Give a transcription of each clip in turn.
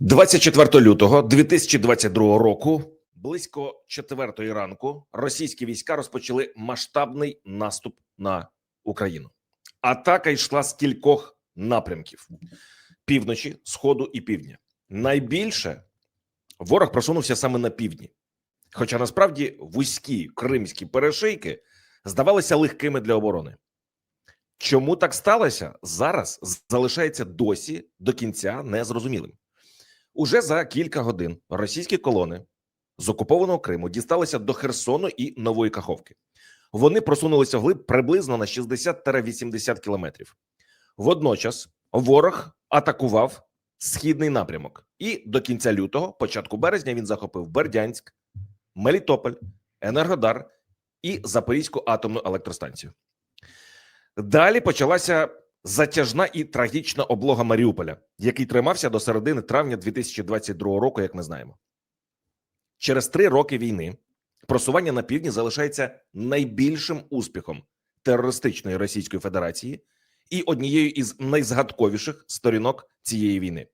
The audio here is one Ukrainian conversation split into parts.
24 лютого 2022 року, близько 4 ранку, російські війська розпочали масштабний наступ на Україну. Атака йшла з кількох напрямків: півночі, сходу і півдня. Найбільше ворог просунувся саме на півдні. Хоча насправді вузькі кримські перешийки здавалися легкими для оборони. Чому так сталося зараз? Залишається досі до кінця незрозумілим. Уже за кілька годин російські колони з окупованого Криму дісталися до Херсону і Нової Каховки. Вони просунулися вглиб приблизно на 60-80 кілометрів. Водночас ворог атакував східний напрямок, і до кінця лютого, початку березня, він захопив Бердянськ, Мелітополь, Енергодар і Запорізьку атомну електростанцію. Далі почалася затяжна і трагічна облога Маріуполя, який тримався до середини травня 2022 року, як ми знаємо. Через три роки війни просування на півдні залишається найбільшим успіхом терористичної Російської Федерації і однією із найзгадковіших сторінок цієї війни.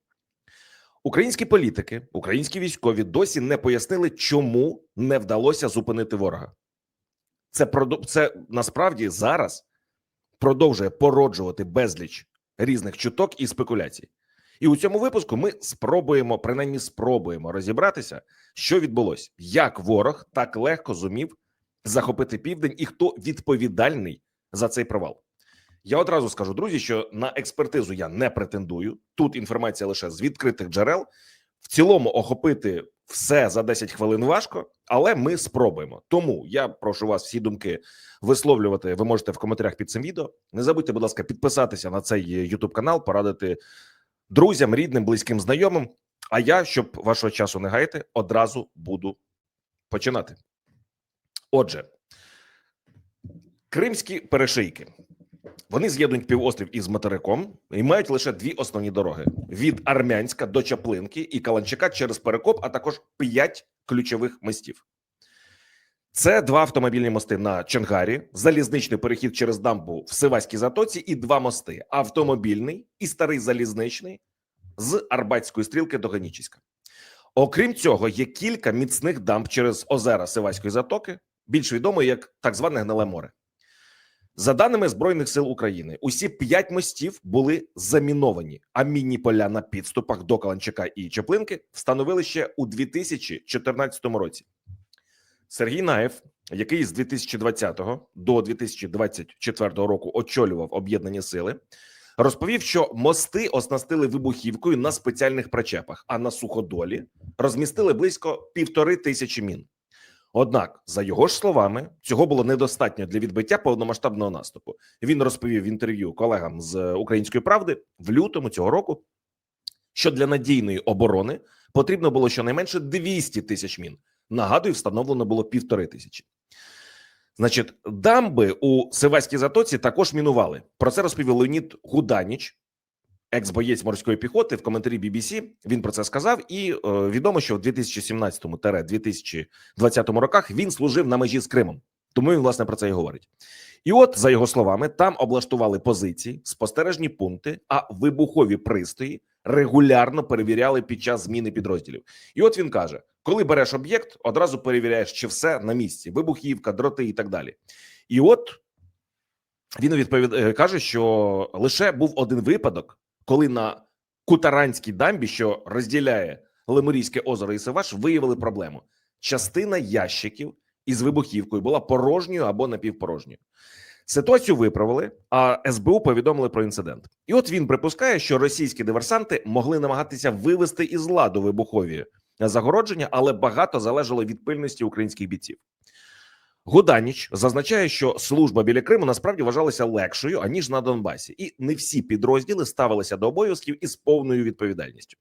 Українські політики, українські військові досі не пояснили, чому не вдалося зупинити ворога. Це це насправді зараз продовжує породжувати безліч різних чуток і спекуляцій. І у цьому випуску ми спробуємо, принаймні спробуємо розібратися, що відбулося, як ворог так легко зумів захопити південь, і хто відповідальний за цей провал. Я одразу скажу, друзі, що на експертизу я не претендую. Тут інформація лише з відкритих джерел. В цілому охопити все за 10 хвилин важко, але ми спробуємо. Тому я прошу вас всі думки висловлювати. Ви можете в коментарях під цим відео. Не забудьте, будь ласка, підписатися на цей YouTube канал, порадити друзям, рідним, близьким, знайомим. А я, щоб вашого часу не гаяти, одразу буду починати. Отже, кримські перешийки. Вони з'єднують півострів із материком і мають лише дві основні дороги: від Армянська до Чаплинки і Каланчака через Перекоп, а також п'ять ключових мостів. Це два автомобільні мости на Чонгарі, залізничний перехід через дамбу в Сиваській затоці і два мости: автомобільний і старий залізничний з Арбатської стрілки до Ганічиська. Окрім цього, є кілька міцних дамб через озера Сиваської затоки, більш відомої як так зване Гниле море. За даними Збройних сил України, усі п'ять мостів були заміновані, а мінні поля на підступах до Каланчака і Чеплинки встановили ще у 2014 році. Сергій Наєв, який з 2020 до 2024 року очолював об'єднані сили, розповів, що мости оснастили вибухівкою на спеціальних причепах, а на суходолі розмістили близько півтори тисячі мін. Однак, за його ж словами, цього було недостатньо для відбиття повномасштабного наступу. Він розповів в інтерв'ю колегам з Української правди в лютому цього року, що для надійної оборони потрібно було щонайменше 200 тисяч мін. Нагадую, встановлено було півтори тисячі. Значить, дамби у Сиваській затоці також мінували. Про це розповів Леонід Гуданіч, екс-боєць морської піхоти. В коментарі BBC він про це сказав. І е, відомо, що в 2017-2020 роках він служив на межі з Кримом. Тому він власне про це і говорить. І от, за його словами, там облаштували позиції, спостережні пункти, а вибухові пристрої регулярно перевіряли під час зміни підрозділів. І от він каже: коли береш об'єкт, одразу перевіряєш, чи все на місці: вибухівка, дроти і так далі. І от він відповідає, каже, що лише був один випадок, коли на Кутаранській дамбі, що розділяє Лемурійське озеро і Севаш, виявили проблему. Частина ящиків із вибухівкою була порожньою або напівпорожньою. Ситуацію виправили, а СБУ повідомили про інцидент. І от він припускає, що російські диверсанти могли намагатися вивести із ладу вибухові загородження, але багато залежало від пильності українських бійців. Гуданіч зазначає, що служба біля Криму насправді вважалася легшою аніж на Донбасі, і не всі підрозділи ставилися до обов'язків із повною відповідальністю.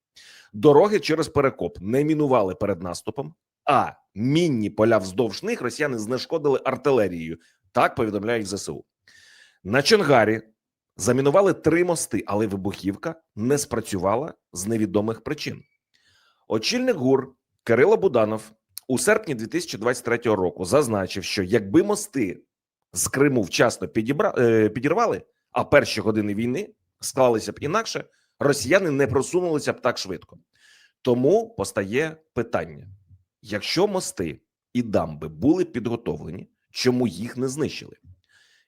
Дороги через перекоп не мінували перед наступом, а мінні поля вздовж них росіяни знешкодили артилерією. Так повідомляють ЗСУ. На Чонгарі замінували три мости, але вибухівка не спрацювала з невідомих причин. Очільник ГУР Кирило Буданов у серпні 2023 року зазначив, що якби мости з Криму вчасно підібра... е, підірвали, а перші години війни склалися б інакше, росіяни не просунулися б так швидко. Тому постає питання: якщо мости і дамби були підготовлені, чому їх не знищили?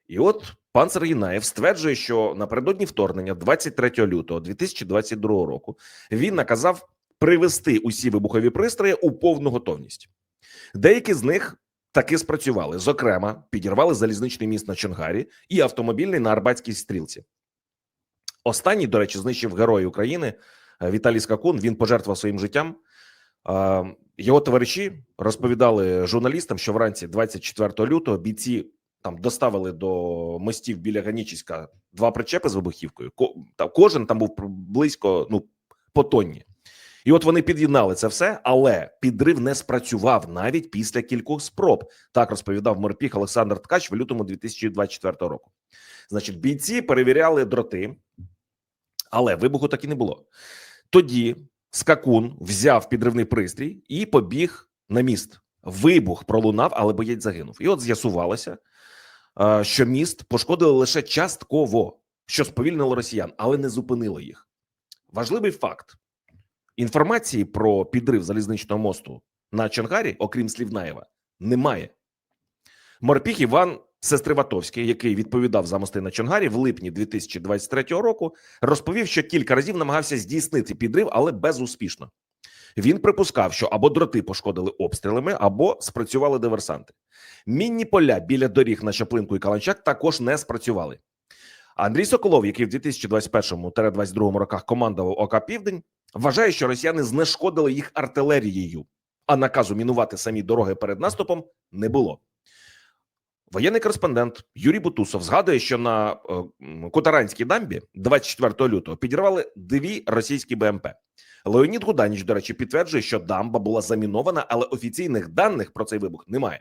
І от пан Сергій Наєв стверджує, що напередодні вторгнення, 23 лютого 2022 року, він наказав привести усі вибухові пристрої у повну готовність. Деякі з них таки спрацювали. Зокрема, підірвали залізничний міст на Чонгарі і автомобільний на Арбатській стрілці. Останній, до речі, знищив герой України е, Віталій Скакун. Він пожертвував своїм життям. Е, Його товариші розповідали журналістам, що вранці 24 лютого бійці там доставили до мостів біля Ганічіська два причепи з вибухівкою. Ко- Кожен там був близько ну по тонні. І от вони під'єднали це все, але підрив не спрацював навіть після кількох спроб. Так розповідав морпіг Олександр Ткач в лютому 2024 року. Значить, бійці перевіряли дроти, але вибуху так і не було. Тоді скакун взяв підривний пристрій і побіг на міст. Вибух пролунав, але боєць загинув. І от з'ясувалося, е, що міст пошкодили лише частково, що сповільнило росіян, але не зупинило їх. Важливий факт: інформації про підрив залізничного мосту на Чонгарі, окрім слів Наєва, немає. Морпіг Іван Сестриватовський, який відповідав за мости на Чонгарі в липні 2023 року, розповів, що кілька разів намагався здійснити підрив, але безуспішно. Він припускав, що або дроти пошкодили обстрілами, або спрацювали диверсанти. Мінні поля біля доріг на Чаплинку і Каланчак також не спрацювали. Андрій Соколов, який в 2021-2022 роках командував ОК Південь, вважає, що росіяни знешкодили їх артилерією, а наказу мінувати самі дороги перед наступом не було. Воєнний кореспондент Юрій Бутусов згадує, що на е, м, Котаранській дамбі 24 лютого підірвали дві російські БМП. Леонід Гуданіч, до речі, підтверджує, що дамба була замінована, але офіційних даних про цей вибух немає.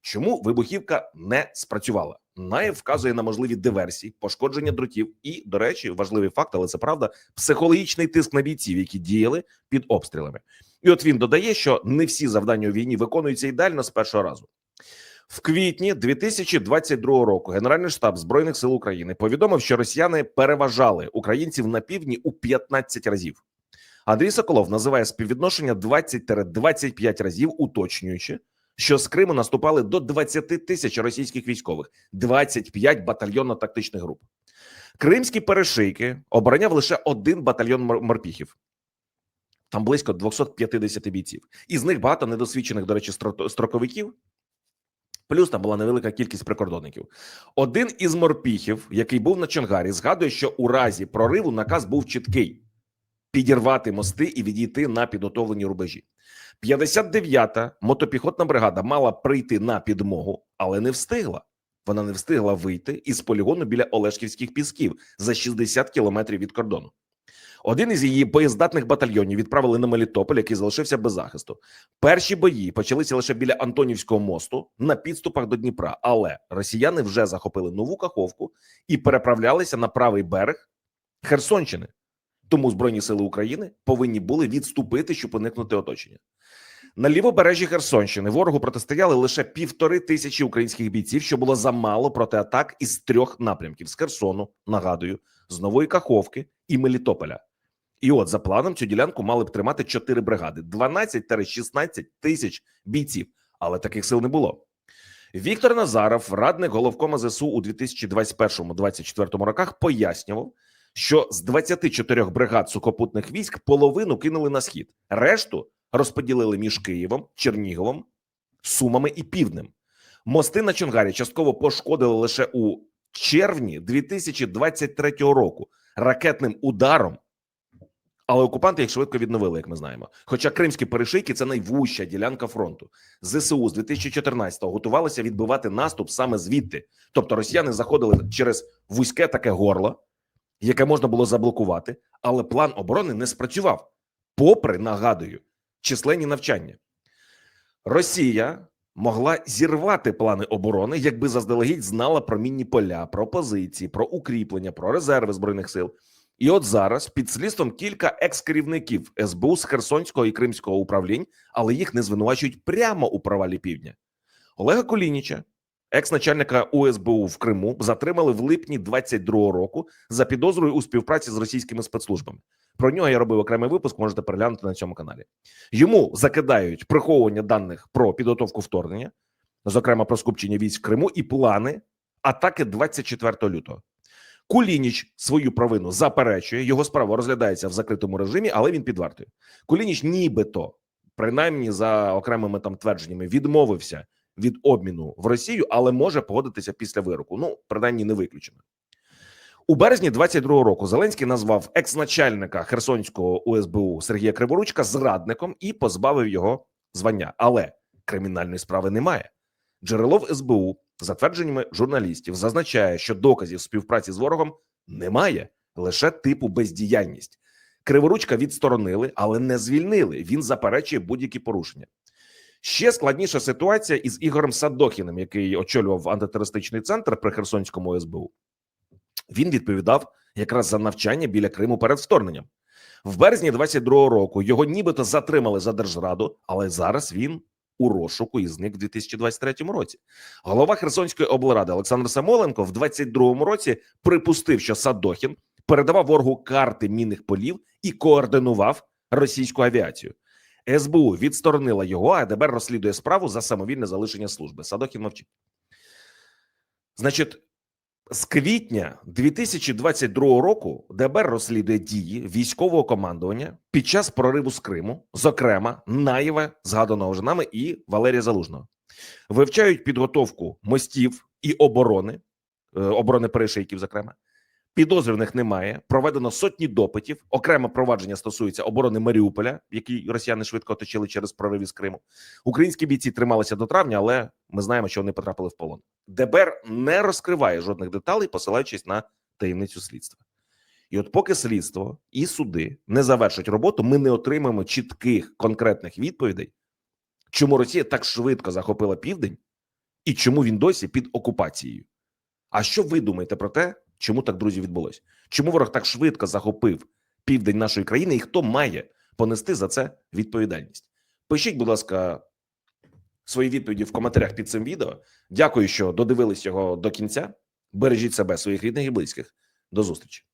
Чому вибухівка не спрацювала? Наєв вказує на можливі диверсії, пошкодження дротів і, до речі, важливий факт, але це правда, психологічний тиск на бійців, які діяли під обстрілами. І от він додає, що не всі завдання у війні виконуються ідеально з першого разу. В квітні 2022 року Генеральний штаб збройних сил України повідомив, що росіяни переважали українців на півдні у 15 разів. Андрій Соколов називає співвідношення 20-25 разів, уточнюючи, що з Криму наступали до 20 тисяч російських військових, 25 батальйонно-тактичних груп. Кримські перешийки обороняв лише один батальйон мор- морпіхів. Там близько 250 бійців. Із них багато недосвідчених, до речі, строковиків. Плюс там була невелика кількість прикордонників. Один із морпіхів, який був на Чонгарі, згадує, що у разі прориву наказ був чіткий: підірвати мости і відійти на підготовлені рубежі. 59-та мотопіхотна бригада мала прийти на підмогу, але не встигла. Вона не встигла вийти із полігону біля Олешківських пісків за 60 кілометрів від кордону. Один із її боєздатних батальйонів відправили на Мелітополь, який залишився без захисту. Перші бої почалися лише біля Антонівського мосту на підступах до Дніпра, але росіяни вже захопили нову Каховку і переправлялися на правий берег Херсонщини. Тому Збройні сили України повинні були відступити, щоб уникнути оточення. На лівобережжі Херсонщини ворогу протистояли лише півтори тисячі українських бійців, що було замало проти атак із трьох напрямків: з Херсону, нагадую, з Нової Каховки і Мелітополя. І от за планом цю ділянку мали б тримати чотири бригади: 12-16 тисяч бійців, але таких сил не було. Віктор Назаров, радник головкома ЗСУ у 2021-2024 роках, пояснював, що з 24 бригад сухопутних військ половину кинули на схід, решту розподілили між Києвом, Черніговом, Сумами і Півднем. Мости на Чонгарі частково пошкодили лише у червні 2023 року ракетним ударом. Але окупанти їх швидко відновили, як ми знаємо. Хоча кримські перешийки це найвужча ділянка фронту. ЗСУ з 2014-го готувалися відбивати наступ саме звідти. Тобто росіяни заходили через вузьке таке горло, яке можна було заблокувати, але план оборони не спрацював, попри нагадую, численні навчання. Росія могла зірвати плани оборони, якби заздалегідь знала про мінні поля, про позиції, про укріплення, про резерви збройних сил. І от зараз під слідством кілька екс-керівників СБУ з Херсонського і Кримського управлінь, але їх не звинувачують прямо у провалі півдня. Олега Колініча, екс-начальника УСБУ в Криму, затримали в липні 22-го року за підозрою у співпраці з російськими спецслужбами. Про нього я робив окремий випуск. Можете переглянути на цьому каналі. Йому закидають приховування даних про підготовку вторгнення, зокрема про скупчення військ в Криму, і плани атаки 24 лютого. Кулініч свою провину заперечує. Його справа розглядається в закритому режимі, але він під вартою. Кулініч, нібито, принаймні за окремими там твердженнями, відмовився від обміну в Росію, але може погодитися після вироку. Ну, принаймні, не виключено. У березні 22-го року Зеленський назвав екс-начальника Херсонського УСБУ Сергія Криворучка зрадником і позбавив його звання. Але кримінальної справи немає. Джерело в СБУ, за твердженнями журналістів, зазначає, що доказів співпраці з ворогом немає, лише типу бездіяльність. Криворучка відсторонили, але не звільнили. Він заперечує будь-які порушення. Ще складніша ситуація із Ігорем Садохіним, який очолював антитерористичний центр при Херсонському СБУ. Він відповідав якраз за навчання біля Криму перед вторгненням. В березні 22-го року його нібито затримали за держраду, але зараз він у розшуку і зник в 2023 році. Голова Херсонської облради Олександр Самоленко в 22-му році припустив, що Садохін передавав ворогу карти мінних полів і координував російську авіацію. СБУ відсторонила його, а ДБР розслідує справу за самовільне залишення служби. Садохін мовчить. Значить, з квітня 2022 року ДБР розслідує дії військового командування під час прориву з Криму, зокрема Наєва, згаданого вже нами, і Валерія Залужного. Вивчають підготовку мостів і оборони, е, оборони перешийків, зокрема. Підозрюваних немає. Проведено сотні допитів. Окреме провадження стосується оборони Маріуполя, який росіяни швидко оточили через прорив із Криму. Українські бійці трималися до травня, але ми знаємо, що вони потрапили в полон. ДБР не розкриває жодних деталей, посилаючись на таємницю слідства. І от, поки слідство і суди не завершать роботу, ми не отримаємо чітких конкретних відповідей, чому Росія так швидко захопила південь і чому він досі під окупацією. А що ви думаєте про те, чому так друзі відбулося? Чому ворог так швидко захопив південь нашої країни, і хто має понести за це відповідальність? Пишіть, будь ласка, свої відповіді в коментарях під цим відео. Дякую, що додивились його до кінця. Бережіть себе, своїх рідних і близьких. До зустрічі.